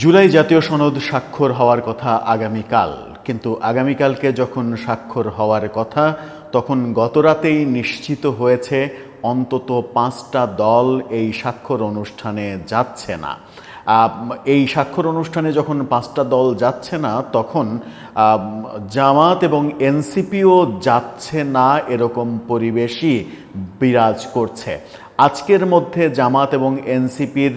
জুলাই জাতীয় সনদ স্বাক্ষর হওয়ার কথা আগামীকাল, কিন্তু আগামীকালকে যখন স্বাক্ষর হওয়ার কথা, তখন গতরাতেই নিশ্চিত হয়েছে অন্তত পাঁচটা দল এই স্বাক্ষর অনুষ্ঠানে যাচ্ছে না। এই স্বাক্ষর অনুষ্ঠানে যখন পাঁচটা দল যাচ্ছে না, তখন জামাত এবং এনসিপিও যাচ্ছে না এরকম পরিবেশই বিরাজ করছে। আজকের মধ্যে জামাত এবং এনসিপির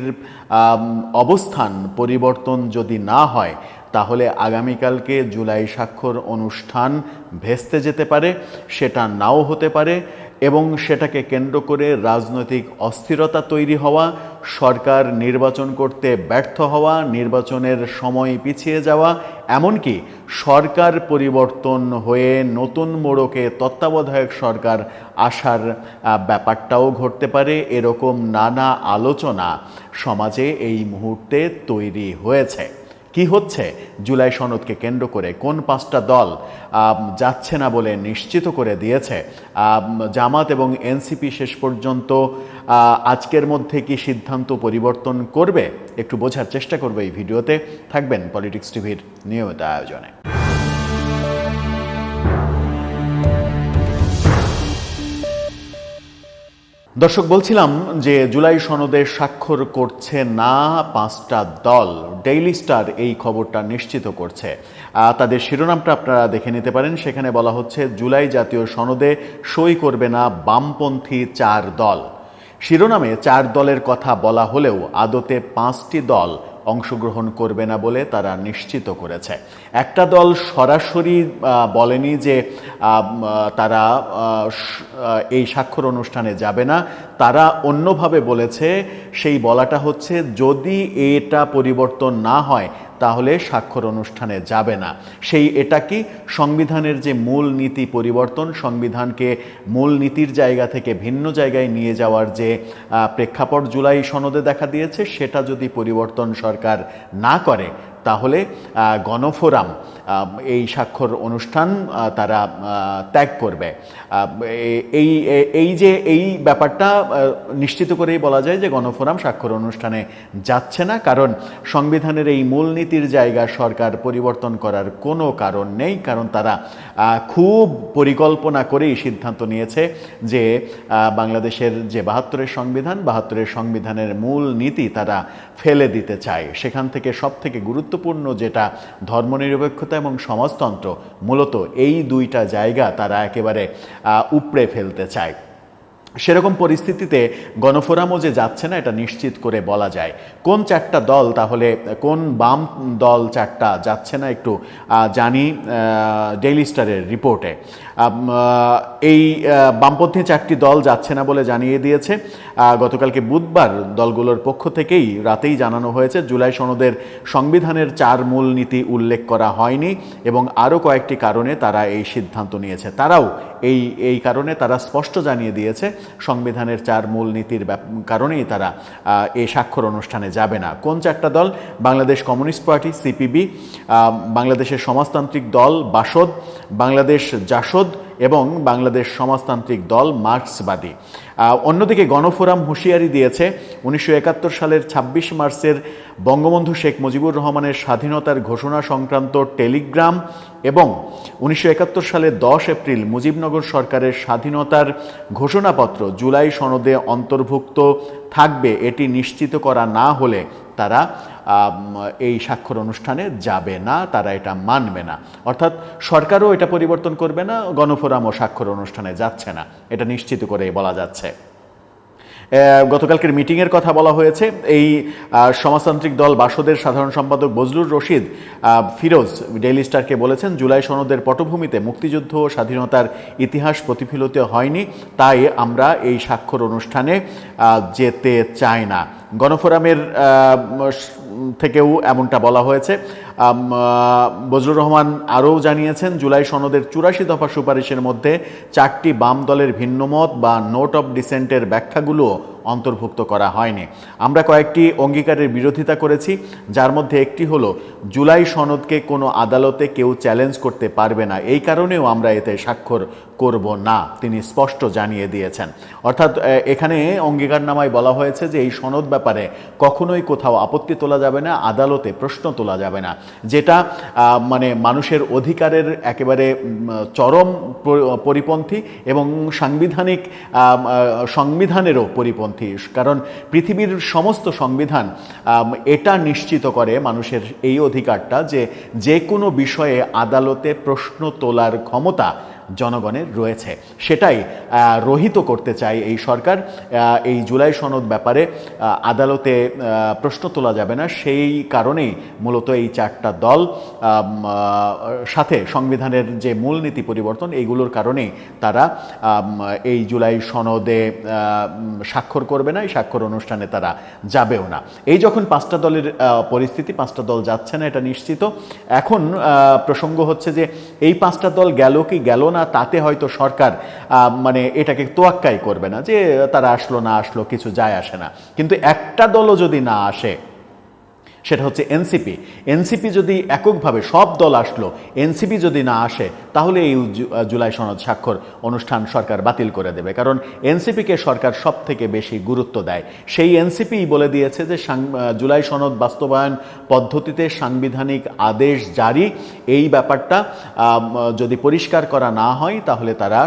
অবস্থান পরিবর্তন যদি না হয়, তাহলে আগামীকালকে জুলাই স্বাক্ষর অনুষ্ঠান ভেস্তে যেতে পারে, সেটা নাও হতে পারে। এবং সেটাকে কেন্দ্র করে রাজনৈতিক অস্থিরতা তৈরি হওয়া, সরকার নির্বাচন করতে ব্যর্থ হওয়া, নির্বাচনের সময় পিছিয়ে যাওয়া, এমনকি সরকার পরিবর্তন হয়ে নতুন মোড়কে তত্ত্বাবধায়ক সরকার আসার ব্যাপারটাও ঘটতে পারে। এরকম নানা আলোচনা সমাজে এই মুহূর্তে তৈরি হয়েছে। কি হচ্ছে? জুলাই সনদকে কেন্দ্র করে কোন পাঁচটা দল যাচ্ছে না বলে নিশ্চিত করে দিয়েছে? জামাত এবং এনসিপি শেষ পর্যন্ত আজকের মধ্যে কি সিদ্ধান্ত পরিবর্তন করবে? একটু বোঝার চেষ্টা করবে এই ভিডিওতে। থাকবেন পলিটিক্স টিভির নিয়মিত আয়োজনে। দর্শক, বলছিলাম যে জুলাই সনদে স্বাক্ষর করছে না পাঁচটা দল। ডেইলি স্টার এই খবরটা নিশ্চিত করছে। তাদের শিরোনামটা আপনারা দেখে নিতে পারেন। সেখানে বলা হচ্ছে, জুলাই জাতীয় সনদে সই করবে না বামপন্থী চার দল। শিরোনামে চার দলের কথা বলা হলেও আদতে পাঁচটি দল অংশগ্রহণ করবে না বলে তারা নিশ্চিত করেছে। একটা দল সরাসরি বলেনি যে তারা এই স্বাক্ষর অনুষ্ঠানে যাবে না। তারা অন্যভাবে বলেছে, সেই বলাটা হচ্ছে, যদি এটা পরিবর্তন না হয়, তাহলে স্বাক্ষর অনুষ্ঠানে যাবে না। সেই এটা কি সংবিধানের যে মূল নীতি পরিবর্তন, সংবিধানকে মূল নীতির জায়গা থেকে ভিন্ন জায়গায় নিয়ে যাওয়ার যে প্রেক্ষাপট জুলাই সনদে দেখা দিয়েছে, সেটা যদি পরিবর্তন সরকার না করে তাহলে গণফোরাম এই স্বাক্ষর অনুষ্ঠান তারা ত্যাগ করবে। এই এই যে, এই ব্যাপারটা নিশ্চিত করেই বলা যায় যে গণফোরাম স্বাক্ষর অনুষ্ঠানে যাচ্ছে না, কারণ সংবিধানের এই মূলনীতির জায়গা সরকার পরিবর্তন করার কোনো কারণ নেই, কারণ তারা খুব পরিকল্পনা করেই সিদ্ধান্ত নিয়েছে যে বাংলাদেশের যে বাহাত্তরের সংবিধান, বাহাত্তরের সংবিধানের মূল নীতি তারা ফেলে দিতে চায়। সেখান থেকে সব থেকে গুরুত্বপূর্ণ যেটা ধর্মনিরপেক্ষতা এবং সমাজতন্ত্র মূলত এই দুইটা জায়গা তারা একেবারে উপড়ে ফেলতে চায়। সেরকম পরিস্থিতিতে গণফোরামও যে যাচ্ছে না, এটা নিশ্চিত করে বলা যায়। কোন চারটা দল তাহলে, কোন বাম দল চারটা যাচ্ছে না একটু জানি ডেইলি স্টারের রিপোর্টে। এই বামপন্থী চারটি দল যাচ্ছে না বলে জানিয়ে দিয়েছে। গতকালকে বুধবার দলগুলোর পক্ষ থেকেই রাতেই জানানো হয়েছে, জুলাই সনদের সংবিধানের চার মূল নীতি উল্লেখ করা হয়নি এবং আরও কয়েকটি কারণে তারা এই সিদ্ধান্ত নিয়েছে। তারাও এই এই কারণে তারা স্পষ্ট জানিয়ে দিয়েছে সংবিধানের চার মূল নীতির কারণেই তারা এই স্বাক্ষর অনুষ্ঠানে যাবে না। কোন চারটা দল? বাংলাদেশ কমিউনিস্ট পার্টি, সিপিবি বাংলাদেশের সমাজতান্ত্রিক দল বাসদ, বাংলাদেশ জাসদ এবং বাংলাদেশ সমাজতান্ত্রিক দল মার্ক্সবাদী। অন্যদিকে গণফোরাম হুঁশিয়ারি দিয়েছে, উনিশশো একাত্তর সালের ২৬ মার্চের বঙ্গবন্ধু শেখ মুজিবুর রহমানের স্বাধীনতার ঘোষণা সংক্রান্ত টেলিগ্রাম এবং উনিশশো একাত্তর সালের দশ এপ্রিল মুজিবনগর সরকারের স্বাধীনতার ঘোষণাপত্র জুলাই সনদে অন্তর্ভুক্ত থাকবে, এটি নিশ্চিত করা না হলে তারা এই স্বাক্ষর অনুষ্ঠানে যাবে না, তারা এটা মানবে না। অর্থাৎ সরকারও এটা পরিবর্তন করবে না, গণফোরামও স্বাক্ষর অনুষ্ঠানে যাচ্ছে না। এটা নিশ্চিত করে বলা যাচ্ছে। গতকালকের মিটিংয়ের কথা বলা হয়েছে। এই সমাজতান্ত্রিক দল বাসদের সাধারণ সম্পাদক বজলুর রশিদ ফিরোজ ডেইলি স্টারকে বলেছেন, জুলাই সনদের পটভূমিতে মুক্তিযুদ্ধ ও স্বাধীনতার ইতিহাস প্রতিফলিত হয়নি, তাই আমরা এই স্বাক্ষর অনুষ্ঠানে যেতে চাই না। গণফোরামের থেকেও এমনটা বলা হয়েছে। বজলুর রহমান আরও জানিয়েছেন, জুলাই সনদের চুরাশি দফা সুপারিশের মধ্যে চারটি বাম দলের ভিন্নমত বা নোট অব ডিসেন্টের ব্যাখ্যাগুলো অন্তর্ভুক্ত করা হয়নি। আমরা কয়েকটি অঙ্গীকারের বিরোধিতা করেছি, যার মধ্যে একটি হলো, জুলাই সনদকে কোনো আদালতে কেউ চ্যালেঞ্জ করতে পারবে না। এই কারণেও আমরা এতে স্বাক্ষর করব না, তিনি স্পষ্ট জানিয়ে দিয়েছেন। অর্থাৎ এখানে অঙ্গীকারনামায় বলা হয়েছে যে, এই সনদ ব্যাপারে কখনোই কোথাও আপত্তি তোলা যাবে না, আদালতে প্রশ্ন তোলা যাবে না। যেটা মানে মানুষের অধিকারের একেবারে চরম পরিপন্থী এবং সাংবিধানিক সংবিধানেরও পরিপন্থী। কারণ পৃথিবীর সমস্ত সংবিধান এটা নিশ্চিত করে মানুষের এই অধিকারটা যে যে কোনো বিষয়ে আদালতে প্রশ্ন তোলার ক্ষমতা জনগণের রয়েছে। সেটাই রহিত করতে চায় এই সরকার। এই জুলাই সনদ ব্যাপারে আদালতে প্রশ্ন তোলা যাবে না। সেই কারণেই মূলত এই চারটা দল সাথে সংবিধানের যে মূলনীতি পরিবর্তন, এইগুলোর কারণেই তারা এই জুলাই সনদে স্বাক্ষর করবে না, এই স্বাক্ষর অনুষ্ঠানে তারা যাবেও না। এই যখন পাঁচটা দলের পরিস্থিতি, পাঁচটা দল যাচ্ছে না, এটা নিশ্চিত। এখন প্রসঙ্গ হচ্ছে যে, এই পাঁচটা দল গেল কি গেল না তাতে হয়তো সরকার মানে এটাকে তোয়াক্কাই করবে না যে তারা আসলো না আসলো, কিছু যায় আসে না। কিন্তু একটা দলও যদি না আসে সেটা হচ্ছে এনসিপি। এনসিপি যদি এককভাবে সব দল আসলো, এনসিপি যদি না আসে, তাহলে এই জুলাই সনদ স্বাক্ষর অনুষ্ঠান সরকার বাতিল করে দেবে। কারণ এনসিপিকে সরকার সব থেকে বেশি গুরুত্ব দেয়। সেই এনসিপি বলে দিয়েছে যে জুলাই সনদ বাস্তবায়ন পদ্ধতিতে সাংবিধানিক আদেশ জারি। এই ব্যাপারটা যদি পরিষ্কার করা না হয়, তাহলে তারা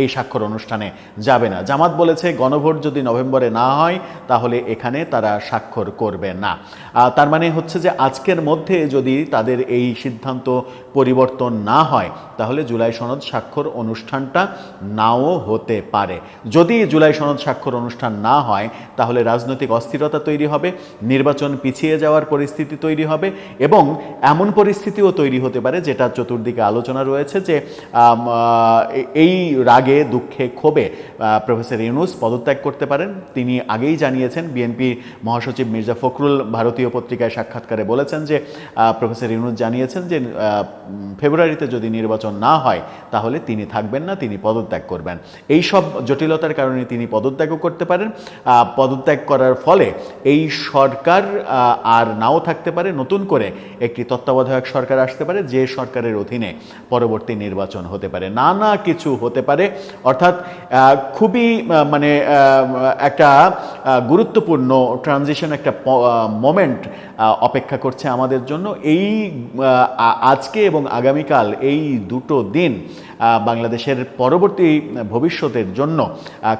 এই স্বাক্ষর অনুষ্ঠানে যাবে না। জামাত বলেছে, গণভোট যদি নভেম্বরে না হয়, তাহলে এখানে তারা স্বাক্ষর করবে না। তার মানে হচ্ছে যে, আজকের মধ্যে যদি তাদের এই সিদ্ধান্ত পরিবর্তন না হয়, তাহলে জুলাই সনদ স্বাক্ষর অনুষ্ঠানটা নাও হতে পারে। যদি জুলাই সনদ স্বাক্ষর অনুষ্ঠান না হয়, তাহলে রাজনৈতিক অস্থিরতা তৈরি হবে, নির্বাচন পিছিয়ে যাওয়ার পরিস্থিতি তৈরি হবে এবং এমন পরিস্থিতিও তৈরি হতে পারে, যেটা চতুর্দিকে আলোচনা রয়েছে যে এই রাগে, দুঃখে, ক্ষোভে প্রফেসর ইউনুস পদত্যাগ করতে পারেন। তিনি আগেই জানিয়েছেন, বিএনপি মহাসচিব মির্জা ফখরুল ভারতীয় পত্রিকায় সাক্ষাৎকারে বলেছেন যে প্রফেসর ইউনুস জানিয়েছেন যে ফেব্রুয়ারিতে যদি নির্বাচন না হয়, তাহলে তিনি থাকবেন না, তিনি পদত্যাগ করবেন। এই সব জটিলতার কারণে তিনি পদত্যাগও করতে পারেন। পদত্যাগ করার ফলে এই সরকার আর নাও থাকতে পারে, নতুন করে একটি তত্ত্বাবধায়ক সরকার আসতে পারে, যে সরকারের অধীনে পরবর্তী নির্বাচন হতে পারে। নানা কিছু হতে পারে অর্থাৎ খুবই মানে একটা গুরুত্বপূর্ণ ট্রানজিশন একটা মোমেন্ট অপেক্ষা করছে আমাদের জন্য। এই আজকে এবং আগামীকাল এই দুটো দিন বাংলাদেশের পরবর্তী ভবিষ্যতের জন্য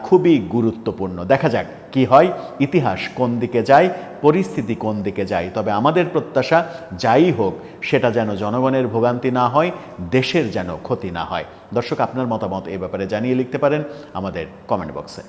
খুবই গুরুত্বপূর্ণ। দেখা যাক কি হয়, ইতিহাস কোন দিকে যায় পরিস্থিতি কোন দিকে যায়, তবে আমাদের প্রত্যাশা যাই হোক, সেটা যেন জনগণের ভোগান্তি না হয়, দেশের যেন ক্ষতি না হয়। দর্শক, আপনার মতামত এ ব্যাপারে জানিয়ে লিখতে পারেন আমাদের কমেন্ট বক্সে